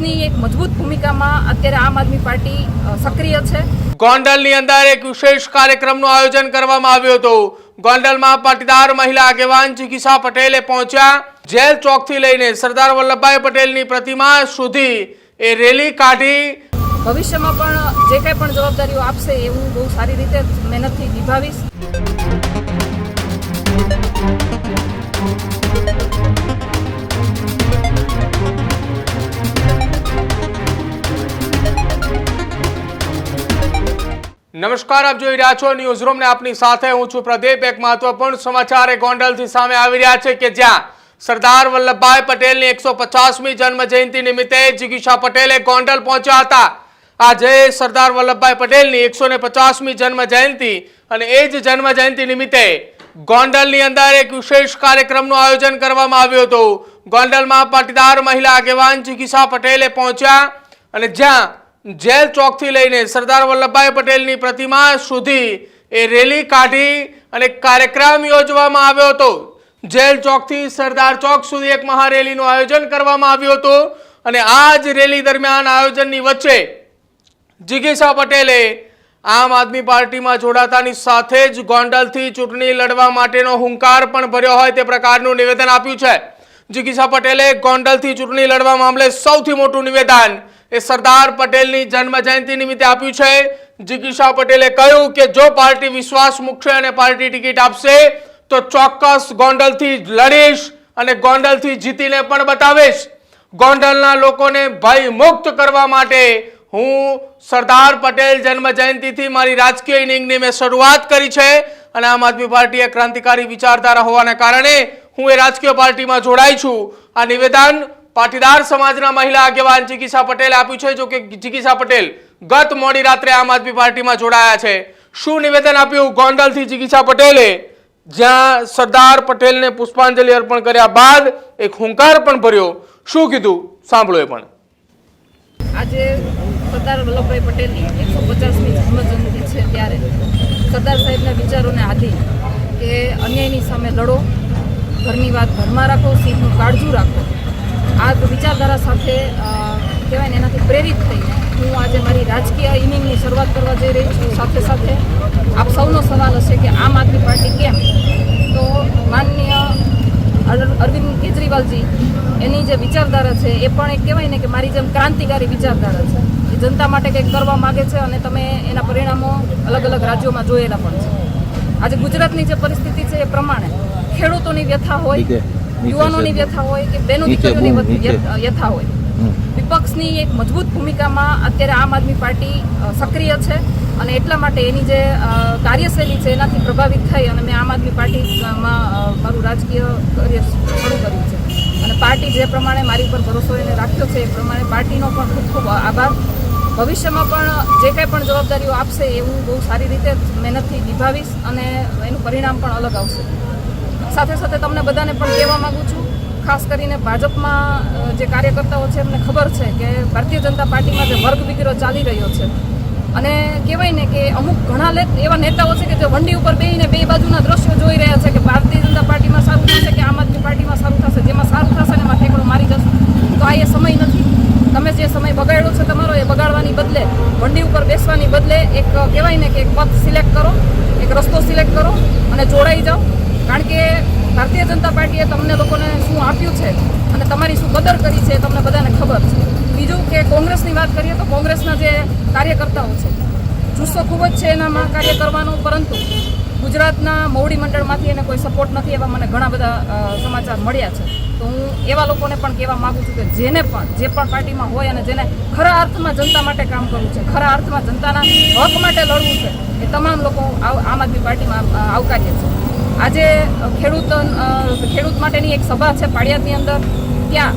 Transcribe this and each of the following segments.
વિપક્ષની એક મજબૂત ભૂમિકામાં અત્યારે આમ આદમી પાર્ટી સક્રિય છે. ગોંડલની અંદર એક વિશેષ કાર્યક્રમનું આયોજન કરવામાં આવ્યું હતું. ગોંડલમાં પાટીદાર મહિલા આગેવાન ચિકિસા પટેલે પહોંચ્યા. જેલ ચોકથી લઈને સરદાર વલ્લભભાઈ પટેલની પ્રતિમા સુધી એ રેલી કાઢી. ભવિષ્યમાં પણ જે કંઈ પણ જવાબદારીઓ આપશે એ હું બહુ સારી રીતે મહેનતથી નિભાવીશ. નમસ્કાર, આપ જોઈ રહ્યા છો ન્યૂઝ રૂમ ને આપની સાથે હું છું પ્રદીપ. એક મહત્વપૂર્ણ સમાચાર એ ગોંડલથી સામે આવી રહ્યા છે કે જ્યાં સરદાર વલ્લભભાઈ પટેલની એકસો પચાસમી જન્મ જયંતિ નિમિત્તે જિગીશા પટેલે ગોંડલ પહોંચ્યા હતા. આજે સરદાર વલ્લભભાઈ પટેલની એકસો ને પચાસમી જન્મ જયંતિ અને એ જ જન્મ જયંતિ નિમિત્તે ગોંડલની અંદર એક વિશેષ કાર્યક્રમનું આયોજન કરવામાં આવ્યું હતું. ગોંડલમાં પાટીદાર મહિલા આગેવાન જિગીશા પટેલે પહોંચ્યા અને જ્યાં જેલ ચોકથી લઈને સરદાર વલ્લભભાઈ પટેલની પ્રતિમા સુધી એ રેલી કાઢી અને કાર્યક્રમ યોજવામાં આવ્યો હતો. જેલ ચોકથી સરદાર ચોક સુધી એક મહારેલીનું આયોજન કરવામાં આવ્યું હતું અને આ જ રેલી દરમિયાન આયોજનની વચ્ચે જિગીશા પટેલે આમ આદમી પાર્ટીમાં જોડાતાની સાથે જ ગોંડલથી ચૂંટણી લડવા માટેનો હુંકાર પણ ભર્યો હોય તે પ્રકારનું નિવેદન આપ્યું છે. જિગીશા પટેલે ગોંડલથી ચૂંટણી લડવા મામલે સૌથી મોટું નિવેદન એ સરદાર પટેલની જન્મ જયંતિ નિમિત્તે આપ્યું છે. જિગીશા પટેલે કહ્યું કે જો પાર્ટી વિશ્વાસ મૂકશે અને પાર્ટી ટિકિટ આપશે, તો ચોક્કસ ગોંડલથી લડીશ અને ગોંડલથી જીતીને પણ બતાવીશ. ગોંડલના લોકોને ભય મુક્ત કરવા માટે હું સરદાર પટેલ જન્મ જયંતિથી મારી રાજકીય ઇનિંગની મેં શરૂઆત કરી છે અને આમ આદમી પાર્ટી એક ક્રાંતિકારી વિચારધારા હોવાને કારણે હું એ રાજકીય પાર્ટીમાં જોડાઈ છું. આ નિવેદન પાટીદાર સમાજના મહિલા આગેવાન ચિકિત્સા પટેલ આપ્યું છે, જો કે ચિકિત્સા પટેલ ગત મોડી રાત્રે આમ આદમી પાર્ટીમાં જોડાયા છે. શું નિવેદન આપ્યું? ગોંડલથી ચિકિત્સા પટેલે, જ્યાં સરદાર પટેલને પુષ્પાંજલિ અર્પણ કર્યા બાદ એક હુંકાર પણ ભર્યો. શું કીધું? સાંભળો એ પણ. આજે સરદાર વલ્લભભાઈ પટેલની એકસો પચાસમી જન્મજયંતિ છે ત્યારે સરદાર સાહેબના વિચારોને આધીન કે અન્યાયની સામે લડો, ઘરની વાત ઘરમાં રાખો સીટનું કાળજું રાખો. આ વિચારધારા સાથે કહેવાય ને, એનાથી પ્રેરિત થઈને હું આજે મારી રાજકીય ઇનિંગની શરૂઆત કરવા જઈ રહી છું. સાથે સાથે આપ સૌનો સવાલ હશે કે આમ આદમી પાર્ટી કેમ? તો માનનીય અર- અરવિંદ કેજરીવાલજી, એની જે વિચારધારા છે, એ પણ એક કહેવાય ને કે મારી જેમ ક્રાંતિકારી વિચારધારા છે. એ જનતા માટે કંઈક કરવા માગે છે અને તમે એના પરિણામો અલગ અલગ રાજ્યોમાં જોયેલા પણ છે. આજે ગુજરાતની જે પરિસ્થિતિ છે એ પ્રમાણે ખેડૂતોની વ્યથા હોય યુવાનોની. વ્યથા હોય કે બહેનો દીકરીઓની વ્યથા વ્યથા હોય. વિપક્ષની એક મજબૂત ભૂમિકામાં અત્યારે આમ આદમી પાર્ટી સક્રિય છે અને એટલા માટે એની જે કાર્યશૈલી છે એનાથી પ્રભાવિત થઈ અને મેં આમ આદમી પાર્ટીમાં મારું રાજકીય કરિયર શરૂ કર્યું છે. અને પાર્ટી જે પ્રમાણે મારી ઉપર ભરોસો એને રાખ્યો છે એ પ્રમાણે પાર્ટીનો પણ ખૂબ ખૂબ આભાર. ભવિષ્યમાં પણ જે કાંઈ પણ જવાબદારીઓ આપશે એ હું બહુ સારી રીતે મહેનતથી નિભાવીશ અને એનું પરિણામ પણ અલગ આવશે. સાથે સાથે તમને બધાને પણ કહેવા માગું છું, ખાસ કરીને ભાજપમાં જે કાર્યકર્તાઓ છે, એમને ખબર છે કે ભારતીય જનતા પાર્ટીમાં જે વર્ગ વિગ્રહ ચાલી રહ્યો છે. અને કહેવાય ને કે અમુક ઘણા એવા નેતાઓ છે કે જે વંડી ઉપર બેહીને બે બાજુના દ્રશ્યો જોઈ રહ્યા છે કે ભારતીય જનતા પાર્ટીમાં સારું થશે કે આમ આદમી પાર્ટીમાં સારું થશે? જેમાં સારું થશે એમાં ઠેકડો મારી જશે. તો આ એ સમય નથી. તમે જે સમય બગાડ્યો છે તમારો એ બગાડવાની બદલે, વંડી ઉપર બેસવાની બદલે એક, કહેવાય ને કે એક પથ સિલેક્ટ કરો, એક રસ્તો સિલેક્ટ કરો અને જોડાઈ જાઓ. કારણ કે ભારતીય જનતા પાર્ટીએ તમને લોકોને શું આપ્યું છે અને તમારી શું કદર કરી છે તમને બધાને ખબર છે. બીજું કે કોંગ્રેસની વાત કરીએ તો કોંગ્રેસના જે કાર્યકર્તાઓ છે, જુસ્સો ખૂબ જ છે એનામાં કાર્ય કરવાનો, પરંતુ ગુજરાતના મોવડી મંડળમાંથી એને કોઈ સપોર્ટ નથી એવા મને ઘણા બધા સમાચાર મળ્યા છે. તો હું એવા લોકોને પણ કહેવા માગું છું કે જેને પણ, જે પણ પાર્ટીમાં હોય અને જેને ખરા અર્થમાં જનતા માટે કામ કરવું છે, ખરા અર્થમાં જનતાના હક માટે લડવું છે, એ તમામ લોકો આમ આદમી પાર્ટીમાં આવકાર્ય છે આજે ખેડૂત ખેડૂત માટેની એક સભા છે પાળિયાદની અંદર. ત્યાં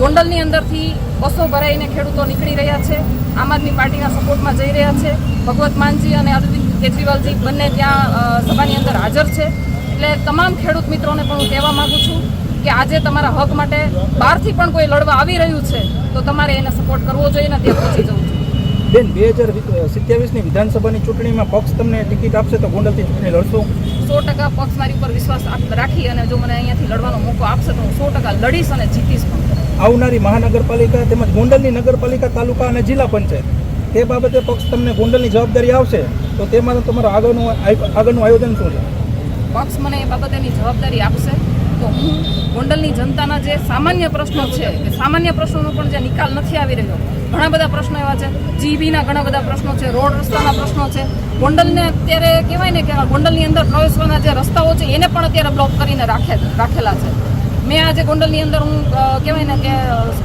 ગોંડલની અંદરથી બસો ભરાઈને ખેડૂતો નીકળી રહ્યા છે. આમ આદમી પાર્ટીના સપોર્ટમાં જઈ રહ્યા છે. ભગવત માનજી અને અરવિંદ કેજરીવાલજી બંને ત્યાં સભાની અંદર હાજર છે. એટલે તમામ ખેડૂત મિત્રોને પણ હું કહેવા માગું છું કે આજે તમારા હક માટે બહારથી પણ કોઈ લડવા આવી રહ્યું છે, તો તમારે એને સપોર્ટ કરવો જોઈએ ને ત્યાં પહોંચી જવું જોઈએ. બેન બે હજાર સિત્યાવીસની વિધાનસભાની ચૂંટણીમાં પક્ષ તમને ટિકિટ આપશે તો ગોંડલથી ચૂંટણી લડશો. સો ટકા પક્ષ મારી ઉપર વિશ્વાસ રાખી અને જો મને અહીંયાથી લડવાનો મોકો આપશે તો હું સો ટકા લડીશ અને જીતીશ પણ. આવનારી મહાનગરપાલિકા તેમજ ગોંડલની નગરપાલિકા તાલુકા અને જિલ્લા પંચાયત તે બાબતે પક્ષ તમને ગોંડલની જવાબદારી આવશે તો તેમાં તમારું આગળનું આગળનું આયોજન શું છે? પક્ષ મને એ બાબતેની જવાબદારી આપશે તો હું ગોંડલની જનતાના જે સામાન્ય પ્રશ્નો છે, કે સામાન્ય પ્રશ્નોનો પણ જે નિકાલ નથી આવી રહ્યો, ઘણા બધા પ્રશ્નો એવા છે, જીબીના ઘણા બધા પ્રશ્નો છે, રોડ રસ્તાના પ્રશ્નો છે. ગોંડલને અત્યારે કહેવાય ને કે ગોંડલની અંદર પ્રવેશવાના જે રસ્તાઓ છે, એને પણ અત્યારે બ્લોક કરીને રાખે રાખેલા છે. મેં આજે ગોંડલની અંદર હું કહેવાય ને કે,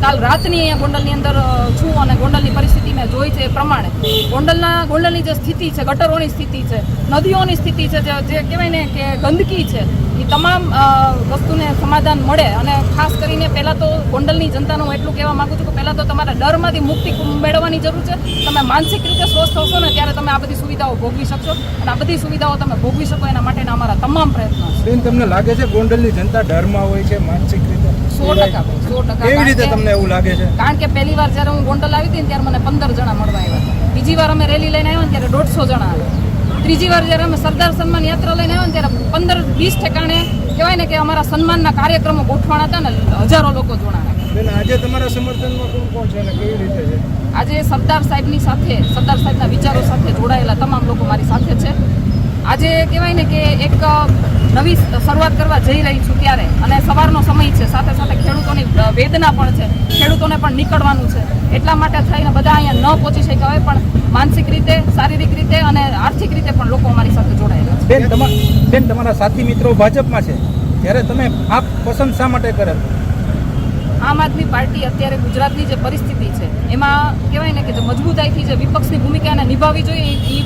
કાલ રાતની અહીંયા ગોંડલની અંદર છું અને ગોંડલની પરિસ્થિતિ મેં જોઈ છે એ પ્રમાણે. ગોંડલના, ગોંડલની જે સ્થિતિ છે, ગટરોની સ્થિતિ છે, નદીઓની સ્થિતિ છે જે કહેવાય ને કે ગંદકી છે એ તમામ વસ્તુને સમાધાન મળે અને ખાસ કરીને પહેલાં તો ગોંડલની જનતાનું હું એટલું કહેવા માંગુ છું કે પહેલાં તો તમારે ડરમાંથી મુક્તિ મેળવવાની જરૂર છે. તમે માનસિક રીતે સ્વસ્થ હશો ને ત્યારે તમે આ બધી સુવિધાઓ ભોગવી શકશો અને આ બધી સુવિધાઓ તમે ભોગવી શકો એના માટેના અમારા તમામ પ્રયત્નો બેન તમને લાગે છે ગોંડલની જનતા ડરમાં હોય છે માનસિક રીતે? સો ટકા સો ટકા. કેવી રીતે કારણ કે- તમને એવું લાગે છે? કારણ કે પહેલી વાર જ્યારે હું ગોંડલ આવી હતી ત્યારે મને પંદર જણા મળવા આવ્યા બીજી વાર અમે રેલી લઈને આવ્યા ને ત્યારે દોઢસો જણા આવ્યા ત્રીજી વાર જ્યારે અમે સરદાર સન્માન યાત્રા લઈને આવ્યા ત્યારે પંદર વીસ ઠેકાણે કહેવાય ને કે અમારા સન્માનના કાર્યક્રમો ગોઠવાના હતા ને હજારો લોકો જોડાણા. આજે તમારા સમર્થનમાં કોણ કોણ છે અને કેવી રીતે છે? આજે સરદાર સાહેબની સાથે સરદાર સાહેબના વિચારો સાથે જોડાયેલા તમામ લોકો મારી સાથે છે. આજે કહેવાય ને કે એક નવી શરૂઆત કરવા જઈ રહી છું ત્યારે. અને સવારનો સમય છે, સાથે સાથે ખેડૂતોની વેદના પણ છે. ખેડૂતોને પણ નીકળવાનું છે. એટલા માટે થઈને બધા અહીંયા ન પહોંચી શક્યા હોય, પણ માનસિક રીતે, શારીરિક રીતે અને આર્થિક રીતે પણ લોકો અમારી સાથે જોડાયેલા છે. બેન, તમા, બેન, તમારા સાથી મિત્રો ભાજપમાં છે. ત્યારે તમે આપ પસંદ શા માટે કરે? આમ આદમી પાર્ટી અત્યારે ગુજરાતની જે પરિસ્થિતિ છે, એમાં કહેવાય ને કે જે મજબૂતાઈથી જે વિપક્ષની ભૂમિકાને નિભાવવી જોઈએ, એ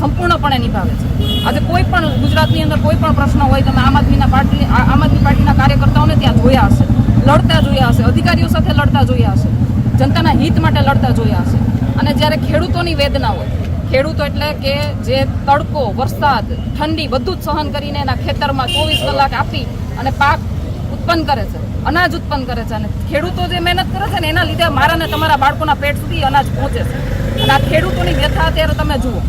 સંપૂર્ણપણે નિભાવે છે. આજે કોઈ પણ ગુજરાતની અંદર કોઈ પણ પ્રશ્ન હોય, તમે આમ આદમીના પાર્ટી આમ આદમી પાર્ટીના કાર્યકર્તાઓને ત્યાં જોયા હશે, લડતા જોયા હશે, અધિકારીઓ સાથે લડતા જોયા હશે, જનતાના હિત માટે લડતા જોયા હશે. અને જ્યારે ખેડૂતોની વેદના હોય, ખેડૂતો એટલે કે જે તડકો, વરસાદ, ઠંડી બધું જ સહન કરીને એના ખેતરમાં ચોવીસ કલાક આપી અને પાક ઉત્પન્ન કરે છે. અનાજ ઉત્પન્ન કરે છે અને ખેડૂતો જે મહેનત કરે છે ને એના લીધે મારા ને તમારા બાળકોના પેટ સુધી અનાજ પહોંચે છે. અને આ ખેડૂતોની વ્યથા અત્યારે તમે જુઓ.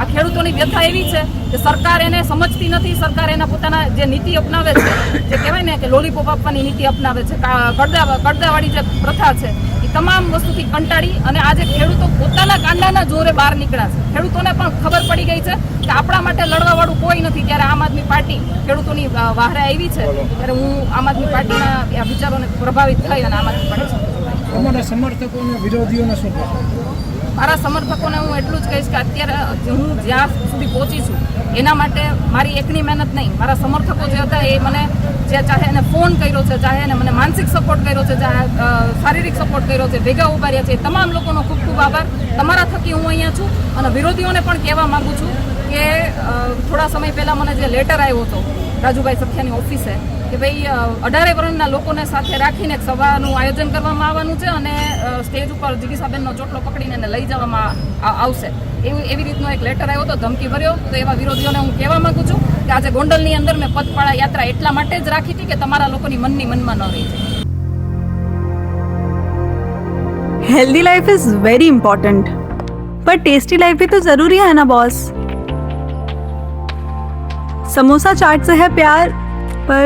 આ ખેડૂતોની વ્યથા એવી છે કે સરકાર એને સમજતી નથી, સરકાર એના પોતાના જે નીતિ અપનાવે છે, જે કહેવાય ને કે લોલીપોપ આપવાની નીતિ અપનાવે છે કડદા કડદાવાળી જે પ્રથા છે તમામ વસ્તુથી કંટાળી અને આજે ખેડૂતો પોતાના કાંડાના જોરે બહાર નીકળ્યા છે. ખેડૂતોને પણ ખબર પડી ગઈ છે કે આપણા માટે લડવાવાળું કોઈ નથી. ત્યારે આમ આદમી પાર્ટી ખેડૂતોની વાહરે આવી છે. ત્યારે હું આમ આદમી પાર્ટીના વિચારોને પ્રભાવિત થઈ અને આમ આદમી પાર્ટી સાથે સમર્થકો અને વિરોધીઓને શું મારા સમર્થકોને હું એટલું જ કહીશ કે અત્યારે હું જ્યાં સુધી પહોંચી છું, એના માટે મારી એકની મહેનત નહીં. મારા સમર્થકો જે હતા એ મને જે ચાહે એને ફોન કર્યો છે, ચાહે એને મને માનસિક સપોર્ટ કર્યો છે, ચાહે શારીરિક સપોર્ટ કર્યો છે, ભેગા ઊભા રહ્યા છે તમામ લોકોનો ખૂબ ખૂબ આભાર. તમારા થકી હું અહીંયા છું અને વિરોધીઓને પણ કહેવા માગું છું કે થોડા સમય પહેલાં મને જે લેટર આવ્યો હતો, રાજુભાઈ સખિયાની ઓફિસે કે ભાઈ અ, અઢારે વર્ણના લોકોને સાથે રાખીને એક સભાનું આયોજન કરવામાં આવવાનું છે અને અ, સ્ટેજ ઉપર જિગીસાબેનનો ચોટલો પકડીને એને લઈ જવામાં આ- આવશે એવું એવી રીતનો એક લેટર આવ્યો હતો ધમકી ભર્યો તો એવા વિરોધીઓને હું કહેવા માંગુ છું કે આજે ગોંડલની અંદર મેં પદપાળા યાત્રા એટલા માટે જ રાખી હતી કે તમારા લોકોની મનની મનમાં ન રહી જાય healthy life is very important पर टेस्टी लाइफ भी तो जरूरी है ना बॉस समोसा चाट से है प्यार पर